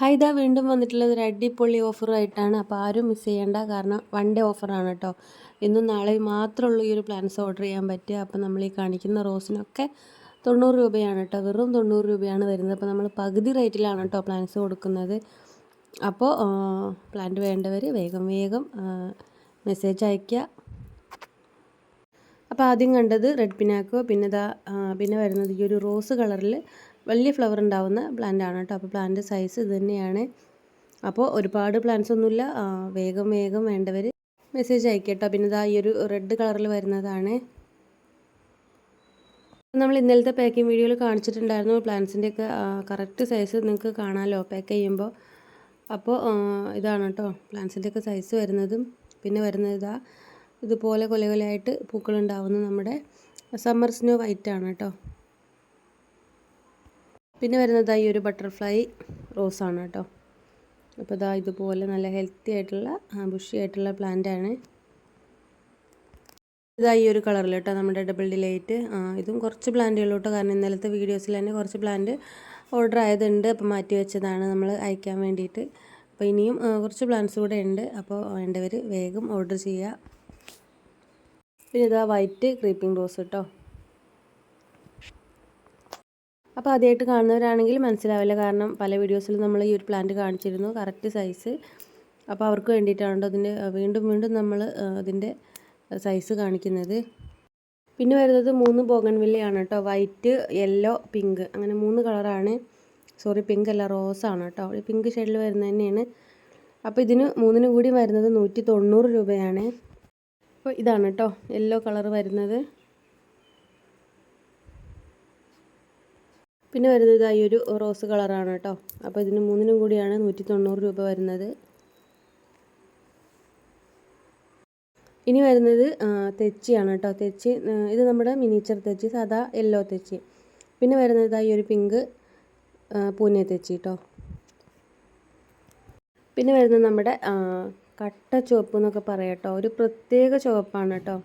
ഹൈദ വീണ്ടും വന്നിട്ടുള്ളത് ഒരു അടിപൊളി ഓഫറായിട്ടാണ്. അപ്പോൾ ആരും മിസ് ചെയ്യേണ്ട. കാരണം വൺ ഡേ ഓഫറാണ് കേട്ടോ. ഇന്നും നാളെയും മാത്രമുള്ള ഈ ഒരു പ്ലാൻസ് ഓർഡർ ചെയ്യാൻ പറ്റുക. അപ്പോൾ നമ്മൾ ഈ കാണിക്കുന്ന റോസിനൊക്കെ തൊണ്ണൂറ് രൂപയാണ് കേട്ടോ. വെറും തൊണ്ണൂറ് രൂപയാണ് വരുന്നത്. അപ്പോൾ നമ്മൾ പകുതി റേറ്റിലാണ് കേട്ടോ പ്ലാൻസ് കൊടുക്കുന്നത്. അപ്പോൾ പ്ലാന്റ് വേണ്ടവർ വേഗം വേഗം മെസ്സേജ് അയയ്ക്കുക. അപ്പോൾ ആദ്യം കണ്ടത് റെഡ് പിനാക്കോ പിന്നെ ഇതാ പിന്നെ വരുന്നത് ഈ ഒരു റോസ് കളറിൽ വലിയ ഫ്ലവർ ഉണ്ടാവുന്ന പ്ലാന്റ് ആണ് കേട്ടോ. അപ്പോൾ പ്ലാന്റ് സൈസ് ഇത് തന്നെയാണ്. അപ്പോൾ ഒരുപാട് പ്ലാന്റ്സ് ഒന്നുമില്ല. വേഗം വേഗം വേണ്ടവർ മെസ്സേജ് അയക്കട്ടോ പിന്നെ ഇതാ ഈ ഒരു റെഡ് കളറിൽ വരുന്നതാണ്. നമ്മൾ ഇന്നലത്തെ പാക്കിംഗ് വീഡിയോയിൽ കാണിച്ചിട്ടുണ്ടായിരുന്നു പ്ലാന്റ്സിന്റെയൊക്കെ കറക്റ്റ് സൈസ് നിങ്ങൾക്ക് കാണാമല്ലോ പാക്ക് ചെയ്യുമ്പോൾ അപ്പോൾ ഇതാണ് കേട്ടോ പ്ലാന്റ്സിന്റെയൊക്കെ സൈസ് വരുന്നതും. പിന്നെ വരുന്നത് ഇതാ ഇതുപോലെ കൊല കൊലയായിട്ട് പൂക്കളുണ്ടാവുന്ന നമ്മുടെ സമ്മർ സ്നോ വൈറ്റ് ആണ് കേട്ടോ. പിന്നെ വരുന്നത് ഈ ഒരു ബട്ടർഫ്ലൈ റോസാണ് കേട്ടോ. അപ്പോൾ ഇതാ ഇതുപോലെ നല്ല ഹെൽത്തി ആയിട്ടുള്ള ബുഷി ആയിട്ടുള്ള പ്ലാന്റ് ആണ്. ഇതാ ഈ ഒരു കളറിൽ കേട്ടോ നമ്മുടെ ഡബിൾ ഡിലൈറ്റ് ഇതും കുറച്ച് പ്ലാന്റുകൾ കേട്ടോ. കാരണം ഇന്നലത്തെ വീഡിയോസിൽ തന്നെ കുറച്ച് പ്ലാന്റ് ഓർഡർ ആയതുണ്ട്. അപ്പോൾ മാറ്റി വെച്ചതാണ് നമ്മൾ അയക്കാൻ വേണ്ടിയിട്ട്. അപ്പോൾ ഇനിയും കുറച്ച് പ്ലാന്റ്സ് കൂടെ ഉണ്ട്. അപ്പോൾ വേണ്ടവർ വേഗം ഓർഡർ ചെയ്യുക പിന്നെ ഇതാ വൈറ്റ് ക്രീപ്പിംഗ് റോസ് കേട്ടോ. അപ്പോൾ ആദ്യമായിട്ട് കാണുന്നവരാണെങ്കിൽ മനസ്സിലാവില്ല. കാരണം പല വീഡിയോസിലും നമ്മൾ ഈ ഒരു പ്ലാന്റ് കാണിച്ചിരുന്നു കറക്റ്റ് സൈസ് അപ്പോൾ അവർക്ക് വേണ്ടിയിട്ടാണ് അതിന്റെ വീണ്ടും വീണ്ടും നമ്മൾ അതിന്റെ സൈസ് കാണിക്കുന്നത്. പിന്നെ വരുന്നത് മൂന്ന് ബോഗൺവില്ലയാണ് കേട്ടോ. വൈറ്റ് യെല്ലോ പിങ്ക് അങ്ങനെ മൂന്ന് കളറാണ് സോറി പിങ്ക് അല്ല റോസാണ് കേട്ടോ. ഈ പിങ്ക് ഷെയ്ഡിൽ വരുന്നത് തന്നെയാണ്. അപ്പോൾ ഇതിന് മൂന്നിനും കൂടി വരുന്നത് നൂറ്റി തൊണ്ണൂറ് രൂപയാണ്. അപ്പോൾ ഇതാണ് കേട്ടോ യെല്ലോ കളർ വരുന്നത്. പിന്നെ വരുന്നത് ഈ ഒരു റോസ് കളറാണ് കേട്ടോ. അപ്പോൾ ഇതിന് മൂന്നിനും കൂടിയാണ് നൂറ്റി തൊണ്ണൂറ് രൂപ വരുന്നത്. ഇനി വരുന്നത് തെച്ചിയാണ് കേട്ടോ. തെച്ചി ഇത് നമ്മുടെ മിനിച്ചർ തെച്ചി സാധാ യെല്ലോ തെച്ചി. പിന്നെ വരുന്നത് ഈ ഒരു പിങ്ക് പൂനെ തെച്ചി കേട്ടോ. പിന്നെ വരുന്നത് നമ്മുടെ കട്ട ചുവപ്പ് എന്നൊക്കെ പറയാം കേട്ടോ. ഒരു പ്രത്യേക ചുവപ്പാണ് കേട്ടോ.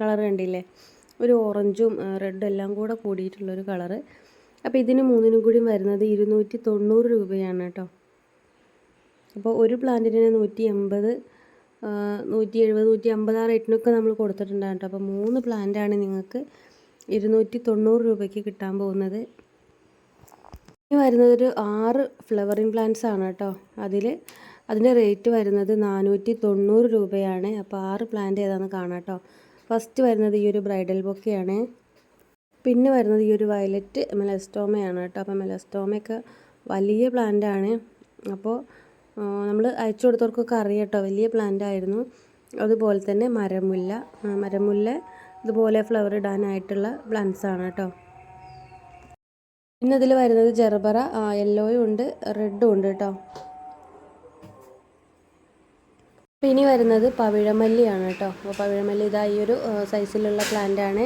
കളർ കണ്ടില്ലേ? ഒരു ഓറഞ്ചും റെഡും എല്ലാം കൂടെ കൂടിയിട്ടുള്ളൊരു കളറ്. അപ്പോൾ ഇതിന് മൂന്നിനും കൂടി വരുന്നത് ഇരുന്നൂറ്റി തൊണ്ണൂറ് രൂപയാണ് കേട്ടോ. അപ്പോൾ ഒരു പ്ലാന്റിന് നൂറ്റി എൺപത് നൂറ്റി എഴുപത് നൂറ്റി അമ്പത് ആ റേറ്റിനൊക്കെ നമ്മൾ കൊടുത്തിട്ടുണ്ടാകും കേട്ടോ. അപ്പോൾ മൂന്ന് പ്ലാന്റാണ് നിങ്ങൾക്ക് ഇരുന്നൂറ്റി തൊണ്ണൂറ് രൂപയ്ക്ക് കിട്ടാൻ പോകുന്നത്. ഇനി വരുന്നത് ഒരു ആറ് ഫ്ലവറിങ് പ്ലാന്റ്സ് ആണ് കേട്ടോ. അതിൽ അതിന്റെ റേറ്റ് വരുന്നത് നാനൂറ്റി തൊണ്ണൂറ് രൂപയാണ്. അപ്പോൾ ആറ് പ്ലാന്റ് ഏതാണെന്ന് കാണാം കേട്ടോ. ഫസ്റ്റ് വരുന്നത് ഈ ഒരു ബ്രൈഡൽ ബൊക്കെയാണ്. പിന്നെ വരുന്നത് ഈ ഒരു വയലറ്റ് മെലസ്റ്റോമയാണ് കേട്ടോ. അപ്പോൾ മെലസ്റ്റോമയൊക്കെ വലിയ പ്ലാന്റ് ആണ് അപ്പോൾ നമ്മൾ അയച്ചു കൊടുത്തവർക്കൊക്കെ അറിയാം കേട്ടോ. വലിയ പ്ലാന്റ് ആയിരുന്നു അതുപോലെ തന്നെ മരമുല്ല. മരമുല്ല ഇതുപോലെ ഫ്ലവർ ഇടാനായിട്ടുള്ള പ്ലാന്റ്സ് ആണ് കേട്ടോ. പിന്നെ അതിൽ വരുന്നത് ജെർബറ യെല്ലോയും ഉണ്ട് റെഡും ഉണ്ട് കേട്ടോ. ഇനി വരുന്നത് പവിഴമല്ലിയാണ് കേട്ടോ. അപ്പോൾ പവിഴമല്ലി ഇതാ ഈ ഒരു സൈസിലുള്ള പ്ലാന്റ് ആണ്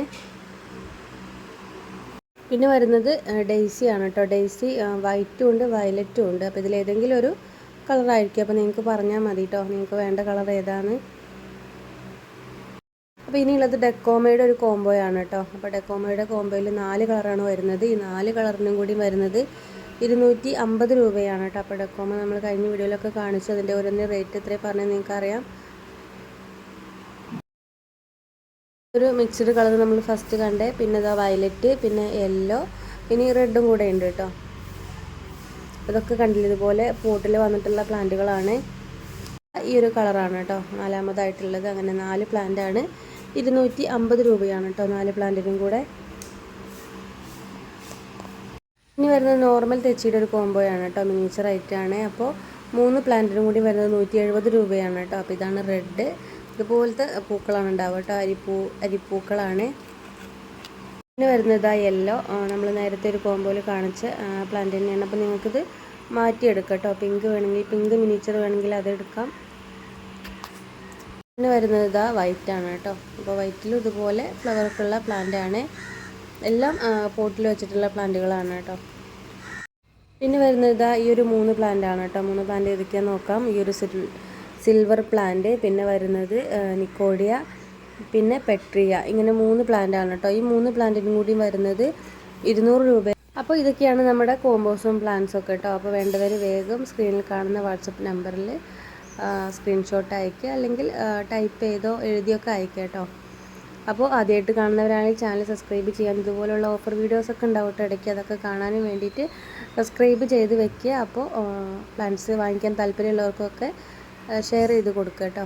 പിന്നെ വരുന്നത് ഡെയ്സി ആണ് കേട്ടോ. ഡെയ്സി വൈറ്റും ഉണ്ട് വയലറ്റും ഉണ്ട്. അപ്പോൾ ഇതിലേതെങ്കിലും ഒരു കളറായിരിക്കും അപ്പോൾ നിങ്ങൾക്ക് പറഞ്ഞാൽ മതി കേട്ടോ. നിങ്ങൾക്ക് വേണ്ട കളർ ഏതാണ്? അപ്പോൾ ഇനിയുള്ളത് ഡെക്കോമയുടെ ഒരു കോംബോയാണ് കേട്ടോ. അപ്പോൾ ഡെക്കോമയുടെ കോംബോയിൽ നാല് കളറാണ് വരുന്നത്. ഈ നാല് കളറിനും കൂടി വരുന്നത് ഇരുന്നൂറ്റി അമ്പത് രൂപയാണ് കേട്ടോ. അപ്പോൾ ഡെക്കോമ നമ്മൾ കഴിഞ്ഞ വീഡിയോയിലൊക്കെ കാണിച്ചു. അതിന്റെ ഓരോന്ന് റേറ്റ് എത്രയും പറഞ്ഞാൽ നിങ്ങൾക്കറിയാം ഒരു മിക്സ്ഡ് കളർ നമ്മൾ ഫസ്റ്റ് കണ്ടേ പിന്നെ ഇതാ വയലറ്റ് പിന്നെ യെല്ലോ ഇനി റെഡും കൂടെ ഉണ്ട് കേട്ടോ. ഇതൊക്കെ കണ്ടില്ല? ഇതുപോലെ പോട്ടിൽ വന്നിട്ടുള്ള പ്ലാന്റുകളാണ് ഈ ഒരു കളറാണ് കേട്ടോ. നാലാമതായിട്ടുള്ളത്. അങ്ങനെ നാല് പ്ലാന്റാണ് ഇരുന്നൂറ്റി അമ്പത് രൂപയാണ് കേട്ടോ നാല് പ്ലാന്റിനും കൂടെ. ഇനി വരുന്നത് നോർമൽ തെച്ചിയുടെ ഒരു കോംബോയാണ് കേട്ടോ. മിനിച്ചർ ഐറ്റാണ് അപ്പോൾ മൂന്ന് പ്ലാന്റിനും കൂടി വരുന്നത് നൂറ്റി എഴുപത് രൂപയാണ് കേട്ടോ. അപ്പോൾ ഇതാണ് റെഡ് ഇതുപോലത്തെ പൂക്കളാണ് ഉണ്ടാവുക കേട്ടോ. അരിപ്പൂ അരിപ്പൂക്കളാണ്. പിന്നെ വരുന്നത് ആ യെല്ലോ നമ്മൾ നേരത്തെ ഒരു കോമ്പോയിൽ കാണിച്ച പ്ലാന്റ് തന്നെയാണ്. അപ്പോൾ നിങ്ങൾക്കിത് മാറ്റിയെടുക്കാം കേട്ടോ. പിങ്ക് വേണമെങ്കിൽ പിങ്ക് മിനിച്ചർ വേണമെങ്കിൽ അതെടുക്കാം പിന്നെ വരുന്നത് ഇതാ വൈറ്റ് ആണ് കേട്ടോ. അപ്പോൾ വൈറ്റിലും ഇതുപോലെ ഫ്ലവർക്കുള്ള പ്ലാന്റ് ആണ്. എല്ലാം പോട്ടിൽ വെച്ചിട്ടുള്ള പ്ലാന്റുകളാണ് കേട്ടോ. പിന്നെ വരുന്നത് ഇതാ ഈ ഒരു മൂന്ന് പ്ലാന്റ് ആണ് കേട്ടോ. മൂന്ന് പ്ലാന്റ് ഏതൊക്കെയാണെന്ന് നോക്കാം. ഈ ഒരു സിൽവർ പ്ലാന്റ് പിന്നെ വരുന്നത് നിക്കോഡിയ പിന്നെ പെട്രിയ ഇങ്ങനെ മൂന്ന് പ്ലാന്റ് ആണ് കേട്ടോ ഈ മൂന്ന് പ്ലാന്റിനും കൂടി വരുന്നത് ഇരുന്നൂറ് രൂപ. അപ്പോൾ ഇതൊക്കെയാണ് നമ്മുടെ കോമ്പോസും പ്ലാന്റ്സ് ഒക്കെ കേട്ടോ അപ്പോൾ വേണ്ടവർ വേഗം സ്ക്രീനിൽ കാണുന്ന വാട്സപ്പ് നമ്പറിൽ സ്ക്രീൻഷോട്ട് അയക്കുക അല്ലെങ്കിൽ ടൈപ്പ് ചെയ്തോ എഴുതിയൊക്കെ അയക്കുക കേട്ടോ അപ്പോൾ ആദ്യമായിട്ട് കാണുന്നവരാണെങ്കിൽ ചാനൽ സബ്സ്ക്രൈബ് ചെയ്യാൻ ഇതുപോലുള്ള ഓഫർ വീഡിയോസൊക്കെ ഉണ്ടാവും കേട്ടോ ഇടയ്ക്ക് അതൊക്കെ കാണാനും വേണ്ടിയിട്ട് സബ്സ്ക്രൈബ് ചെയ്ത് വെക്കുക അപ്പോൾ പ്ലാന്റ്സ് വാങ്ങിക്കാൻ താല്പര്യമുള്ളവർക്കൊക്കെ ഷെയർ ചെയ്ത് കൊടുക്കുക കേട്ടോ.